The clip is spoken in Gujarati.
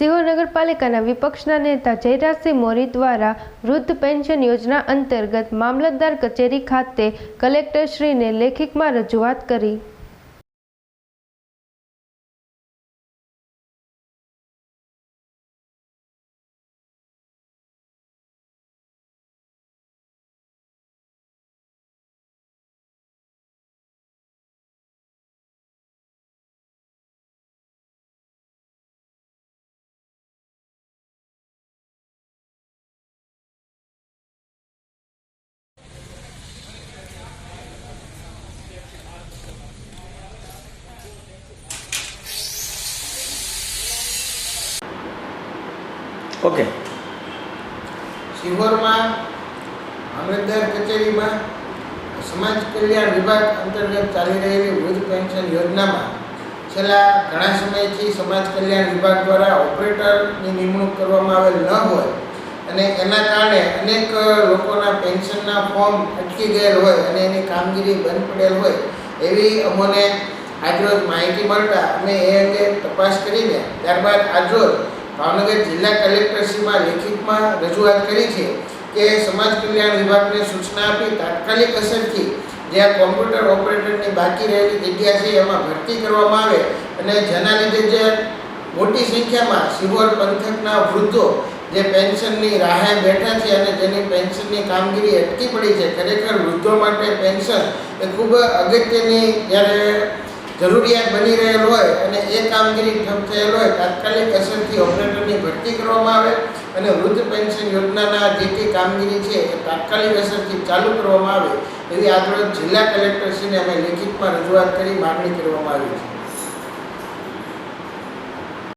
સિહોર નગરપાલિકાના વિપક્ષના નેતા જયરાજસિંહ મોરી દ્વારા વૃદ્ધ પેન્શન યોજના અંતર્ગત મામલતદાર કચેરી ખાતે કલેક્ટરશ્રીને લેખિતમાં રજૂઆત કરી. ઓકે. સિહોરમાં અમૃતદાર કચેરીમાં સમાજ કલ્યાણ વિભાગ અંતર્ગત ચાલી રહેલી વૃદ્ધ પેન્શન યોજનામાં છેલ્લા ઘણા સમયથી સમાજ કલ્યાણ વિભાગ દ્વારા ઓપરેટરની નિમણૂક કરવામાં આવેલ ન હોય અને એના કારણે અનેક લોકોના પેન્શનના ફોર્મ અટકી ગયેલ હોય અને એની કામગીરી બંધ પડેલ હોય એવી અમોને આજરોજ માહિતી મળતા અમે એ અંગે તપાસ કરીને ત્યારબાદ આજરોજ ભાવનગર જિલ્લા કલેક્ટરશ્રીમાં લેખિતમાં રજૂઆત કરી છે કે સમાજ કલ્યાણ વિભાગને સૂચના આપી તાત્કાલિક અસરથી જ્યાં કોમ્પ્યુટર ઓપરેટરની બાકી રહેલી જગ્યા છે એમાં ભરતી કરવામાં આવે અને જેના લીધે જે મોટી સંખ્યામાં સિહોર પંથકના વૃદ્ધો જે પેન્શનની રાહે બેઠા છે અને જેની પેન્શનની કામગીરી અટકી પડી છે, ખરેખર વૃદ્ધો માટે પેન્શન એ ખૂબ અગત્યની જ્યારે જરૂરિયાત બની રહેલ હોય અને એ કામગીરી ઠપ થયેલ હોય, તાત્કાલિક અસરથી ઓપરેટરની ભરતી કરવામાં આવે અને વૃદ્ધ પેન્શન યોજનાના જે તે કામગીરી છે એ તાત્કાલિક અસરથી ચાલુ કરવામાં આવે એવી આજરોજ જિલ્લા કલેક્ટરશ્રીને અમે લેખિતમાં રજૂઆત કરી, માગણી કરવામાં આવી છે.